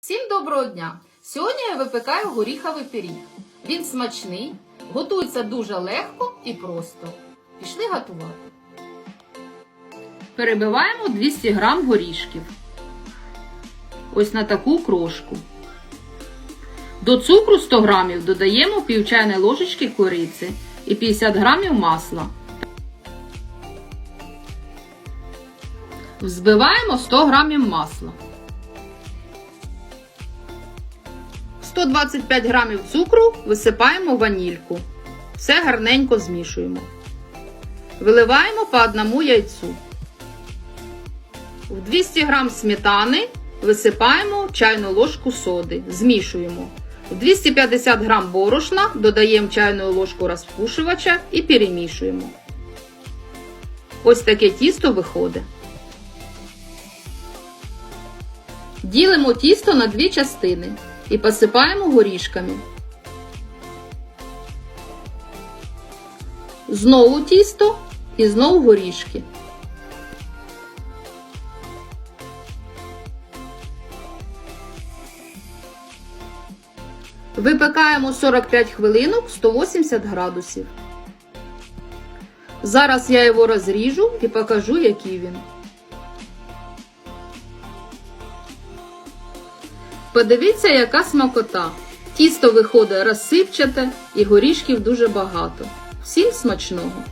Всім доброго дня! Сьогодні я випікаю горіховий пиріг. Він смачний, готується дуже легко і просто. Пішли готувати. Перебиваємо 200 г горішків. Ось на таку крошку. До цукру 100 г додаємо пів чайної ложечки кориці і 50 г масла. Взбиваємо 100 г масла. 125 грамів цукру висипаємо ванільку. Все гарненько змішуємо. Виливаємо по одному яйцю. В 200 грам сметани висипаємо чайну ложку соди. Змішуємо. В 250 грам борошна додаємо чайну ложку розпушувача і перемішуємо. Ось таке тісто виходить. Ділимо тісто на дві частини і посипаємо горішками. Знову тісто і знову горішки. Випекаємо 45 хвилинок 180 градусів. Зараз я його розріжу і покажу, який він. Подивіться, яка смакота. Тісто виходить розсипчате і горішків дуже багато. Всім смачного!